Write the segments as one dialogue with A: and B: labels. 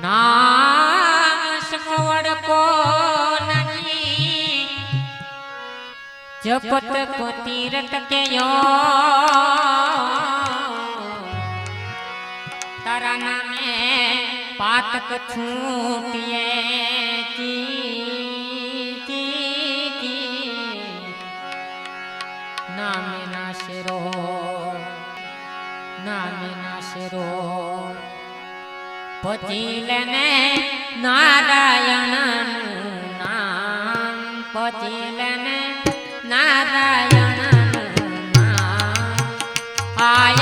A: નામ સંવડકો નહીં. જપત પતિર તારા નામે પાતક છૂટીએ. નામે નાશરો નામે પોચીલને નારાયણ નામ પોચીલને નારાયણ નામ. આય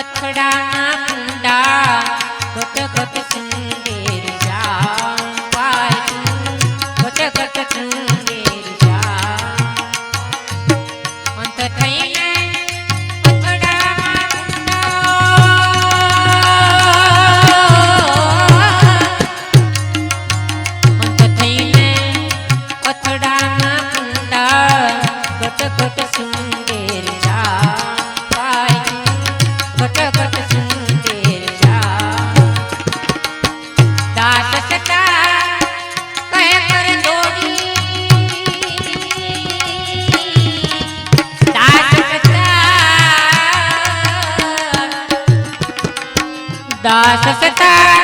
A: અથડાના કુંડા ઘટ ઘટ દાસ સતા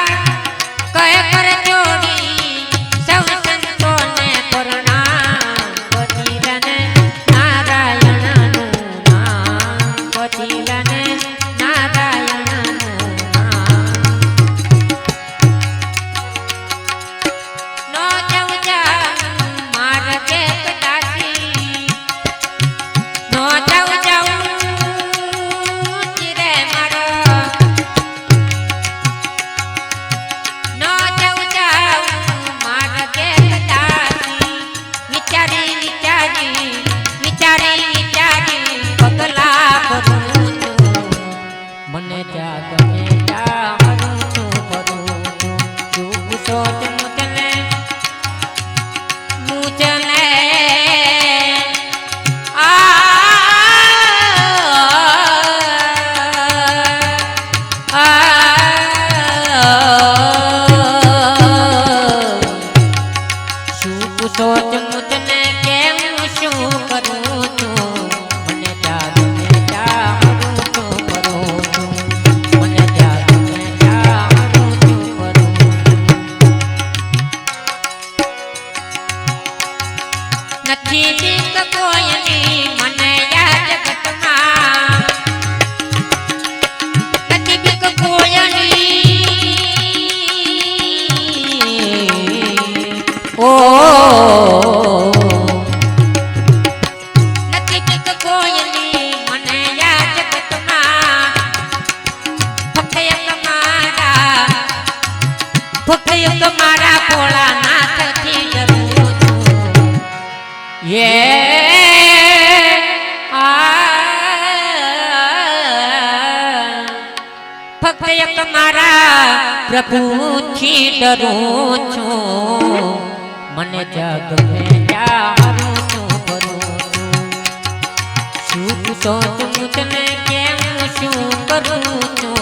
A: করো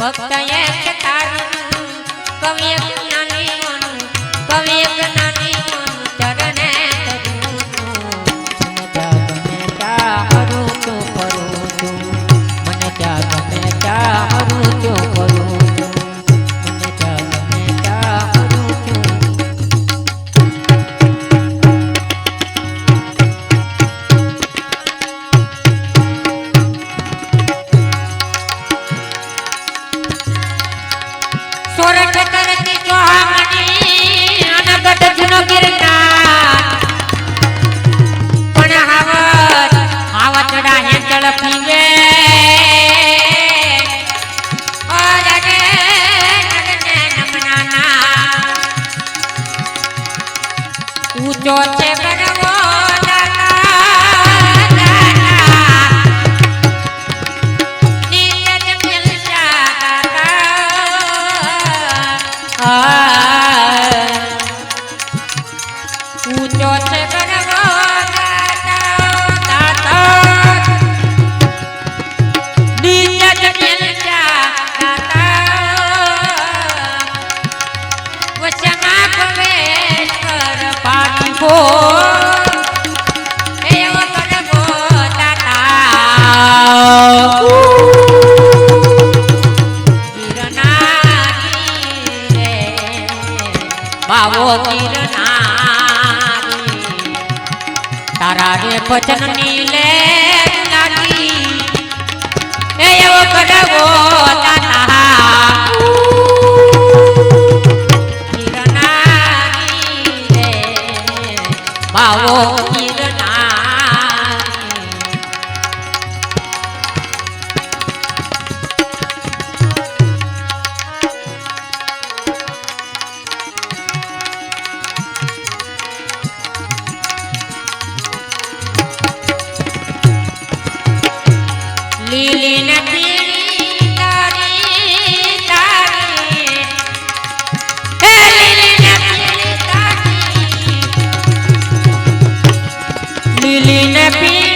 A: ભક્ત એક તારું કવિ જ્ઞાની કવિ જ્ઞાની দিলি নবী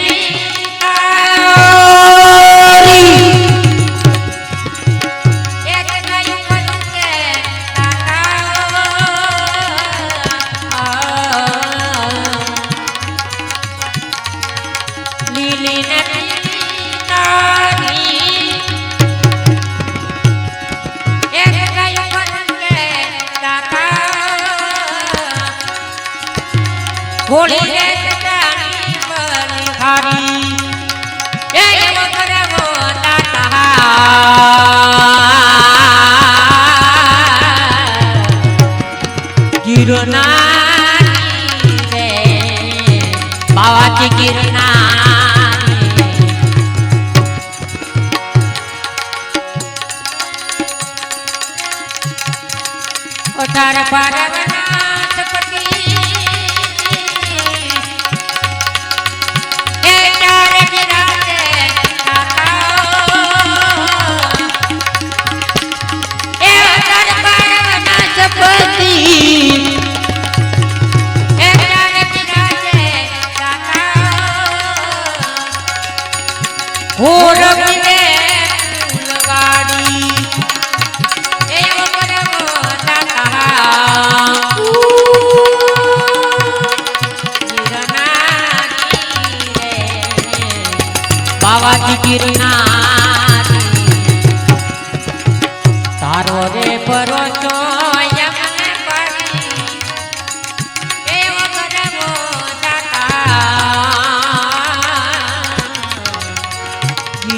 A: Mirar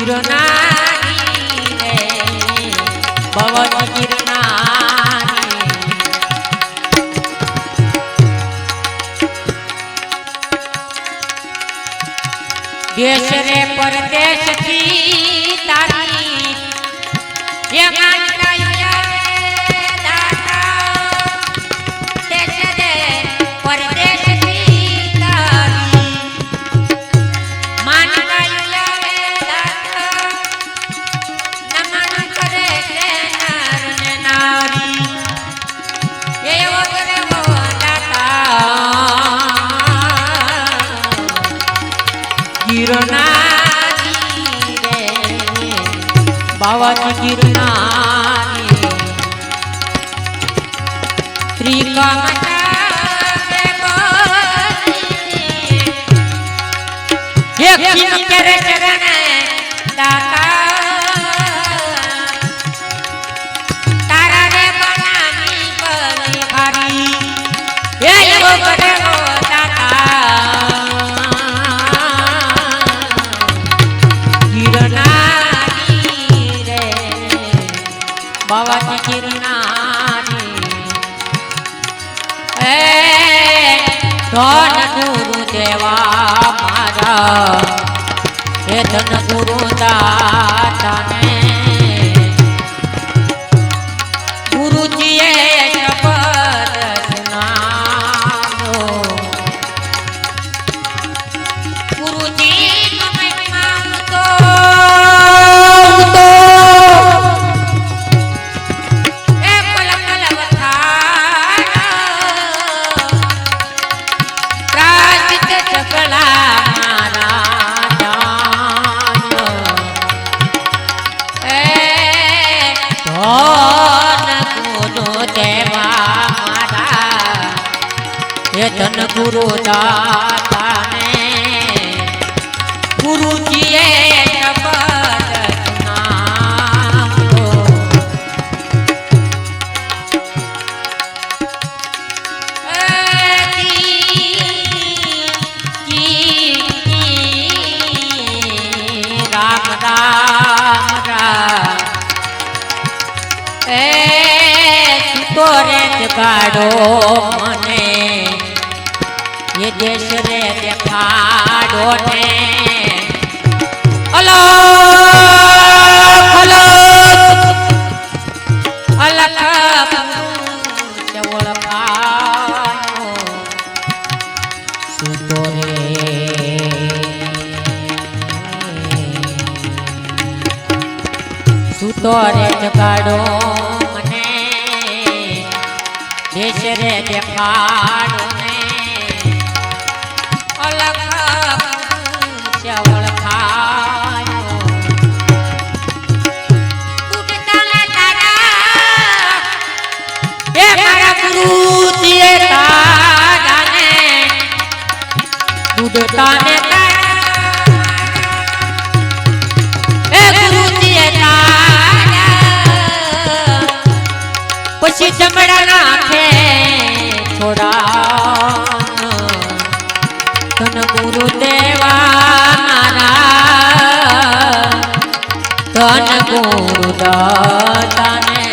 A: ગિરનારી ભવન ગિરનારી દેશ રે પરદેશથી તારી mañana. 아. રે જગાડો મને. એ દેશ રે દેખાડો ને. અલો ખલો અલખ ચવળ પાયો સુતો રે. સુતો શેષરે દેખાડો ને અલખ ચવળ ગુરુ તારા ને દૂધ તાને પછી જમડા નાખે છોડા. તન ગુરુદેવા મારા. તન ગુરુદાતાને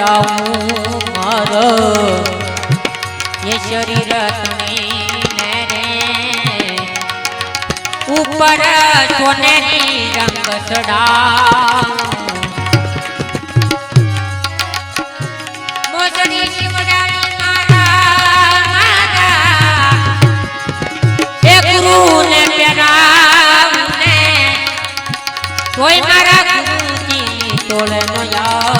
A: ચડાવું મારો એ શરીર ઉપર સોનેરી રંગ ચડાવું કોઈ મારા ગુરુજી તોલે નો યાર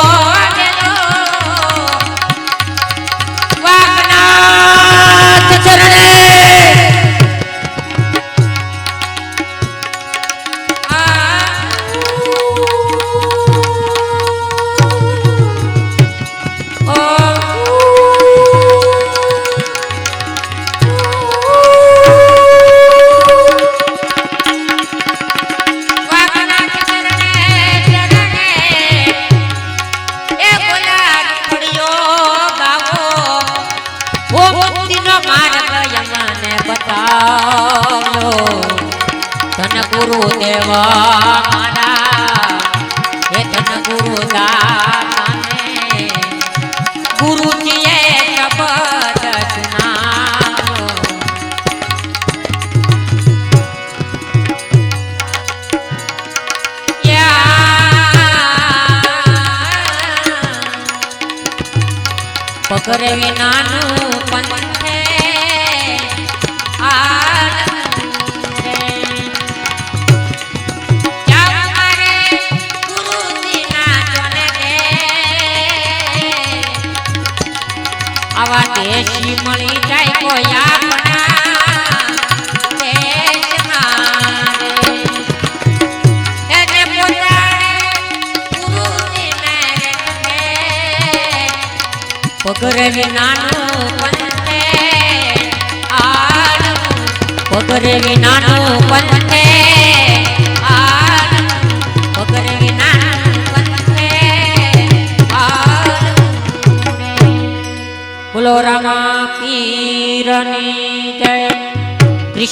A: કરવી નાનું પંચ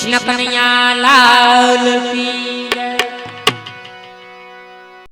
A: कृष्ण कन्हैया लाल की।